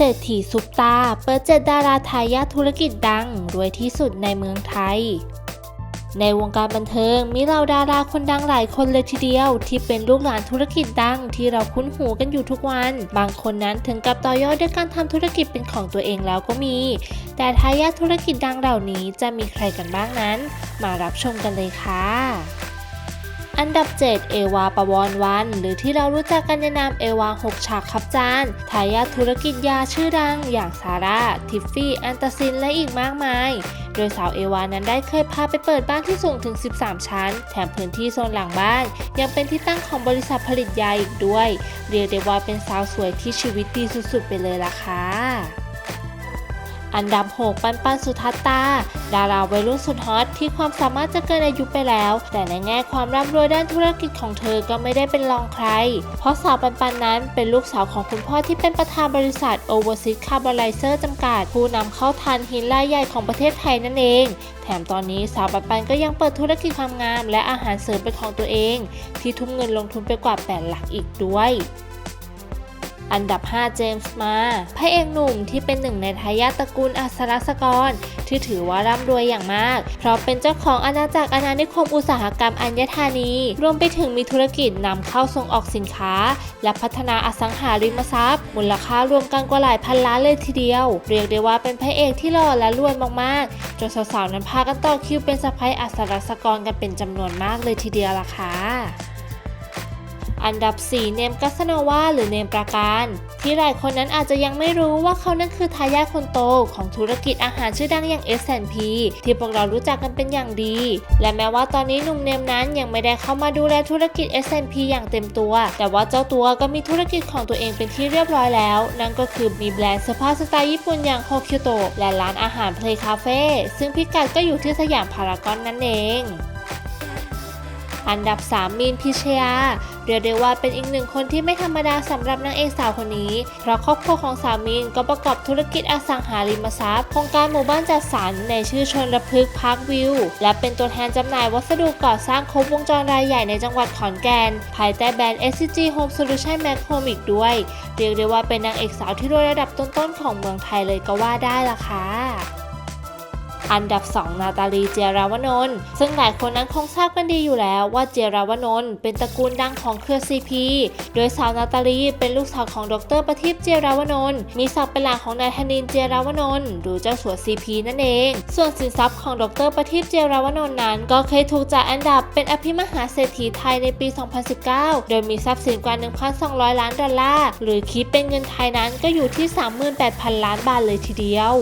เศรษฐีซุปตา เปิดเจ็ดดาราทายาทธุรกิจดัง รวยที่สุดในเมืองไทย ในวงการบันเทิงมีเหล่าดาราคนดังหลายคนเลยทีเดียว ที่เป็นลูกหลานธุรกิจดังที่เราคุ้นหูกันอยู่ทุกวัน บางคนนั้นถึงกับต่อยอดด้วยการทำธุรกิจเป็นของตัวเองแล้วก็มี แต่ทายาทธุรกิจดังเหล่านี้จะมีใครกันบ้างนั้น มารับชมกันเลยค่ะ อันดับ 7 เอวาปวรวัน หรือที่เรารู้จักกันในนามเอวา 6 ฉากครับจานทายาทธุรกิจยาชื่อดัง อย่างซาร่า ทิฟฟี่ แอนตาซิน และอีกมากมาย โดยสาวเอวานั้นได้เคยพาไปเปิดบ้านที่สูงถึง 13 ชั้น แถมพื้นที่โซนหลังบ้าน ยังเป็นที่ตั้งของบริษัทผลิตยาอีกด้วย เรียกได้ว่าเป็นสาวสวยที่ชีวิตดีสุดๆไปเลยล่ะค่ะ อันดับ 6 ปันปันสุทัศตา ดาราวัยรุ่นสุดฮอตที่ความสามารถจะเกินอายุไปแล้ว แต่ในแง่ความร่ำรวยด้านธุรกิจของเธอก็ไม่ได้เป็นรองใคร เพราะสาวปันปันนั้นเป็นลูกสาวของคุณพ่อที่เป็นประธานบริษัท Overseas Carbonizer จำกัด ผู้นำเข้าทานหินรายใหญ่ของประเทศไทยนั่นเอง แถมตอนนี้สาวปันปันก็ยังเปิดธุรกิจความงาม และอาหารเสริมเป็นของตัวเอง ที่ทุ่มเงินลงทุนไปกว่า 8 หลักอีกด้วย อันดับ 5 เจมส์มา พระเอกหนุ่มที่เป็นหนึ่งในทายาทตระกูลอัสรสกร ที่ถือว่าร่ำรวยอย่างมาก เพราะเป็นเจ้าของอาณาจักรอาณานิคมอุตสาหกรรมอัญธานี รวมไปถึงมีธุรกิจนำเข้าส่งออกสินค้า และพัฒนาอสังหาริมทรัพย์ มูลค่ารวมกันกว่าหลายพันล้านเลยทีเดียว เรียกได้ว่าเป็นพระเอกที่หล่อและรวยมากๆ จนสาวๆนั้นพากันต่อคิวเป็นสะพ้ายอัสรสกรกันเป็นจำนวนมากเลยทีเดียวล่ะค่ะ อันดับ 4 เนมกัสโนวาหรือเนมประการ ที่หลายคนนั้นอาจจะยังไม่รู้ว่าเขานั้นคือทายาทคนโตของธุรกิจอาหารชื่อดังอย่าง S&P ที่พวกเรารู้จักกันเป็นอย่างดี และแม้ว่าตอนนี้หนุ่มเนมนั้นยังไม่ได้เข้ามาดูแลธุรกิจ S&P อย่างเต็มตัว แต่ว่าเจ้าตัวก็มีธุรกิจของตัวเองเป็นที่เรียบร้อยแล้ว นั่นก็คือมีแบรนด์เสื้อผ้าสไตล์ญี่ปุ่นอย่างโฮคิโตและร้านอาหารเพลย์คาเฟ่ซึ่งพิกัดก็อยู่ที่สยามพารากอนนั่นเอง อันดับ 3 มีนพิชยา เรียกได้ว่าเป็นอีกหนึ่งคนที่ไม่ธรรมดาสำหรับนางเอกสาวคนนี้ เพราะครอบครัวของสามีนก็ประกอบธุรกิจอสังหาริมทรัพย์โครงการหมู่บ้านจัดสรรในชื่อชนระพึกษ์พาร์ควิว และเป็นตัวแทนจำหน่ายวัสดุก่อสร้างครบวงจรรายใหญ่ในจังหวัดขอนแก่นภายใต้แบรนด์ SCG Home Solution Mac Home อีกด้วย เรียกได้ว่าเป็นนางเอกสาวที่รวยระดับต้นๆของเมืองไทยเลยก็ว่าได้ละค่ะ อันดับ 2 นาตาลีเจราวนนท์ซึ่งหลายคนนั้นคงทราบกันดีอยู่แล้วว่าเจราวนนท์เป็นตระกูลดังของเครือ CP โดยสาวนาตาลีเป็นลูกสาวของดรประทีปเจราวนนท์มีศักดิ์เป็นหลานของนายธนินเจราวนนท์หรือเจ้าสัว CP นั่นเอง ส่วนสินทรัพย์ของดรประทีปเจราวนนท์นั้น ก็เคยถูกจัดอันดับเป็นอภิมหาเศรษฐีไทยในปี 2019 โดยมีทรัพย์สินกว่า 1,200 ล้านดอลลาร์ หรือคิดเป็นเงินไทยนั้นก็อยู่ที่ 38,000 ล้านบาทเลยทีเดียว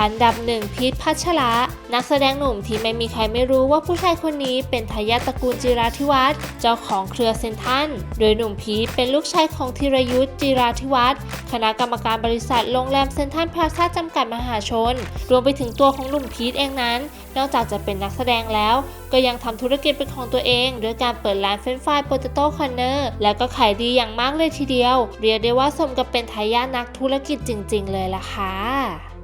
อันดับหนึ่งพีทพัชระ นักแสดงหนุ่มที่ไม่มีใครไม่รู้ว่าผู้ชายคนนี้เป็นทายาทตระกูลจิราธิวัฒน์เจ้าของเครือเซนทันโดยหนุ่มพีทเป็นลูกชายของธีรยุทธ์จิราธิวัฒน์คณะกรรมการบริษัทโรงแรมเซนทันพลาซ่าจำกัดมหาชน รวมไปถึงตัวของหนุ่มพีทเองนั้น นอกจากจะเป็นนักแสดงแล้ว ก็ยังทำธุรกิจเป็นของตัวเองด้วยการเปิดร้านเฟรนฟรายโปเตโต้คอนเนอร์และก็ขายดีอย่างมากเลยทีเดียว เรียกได้ว่าสมกับเป็นทายาทนักธุรกิจจริง ๆ เลยล่ะค่ะ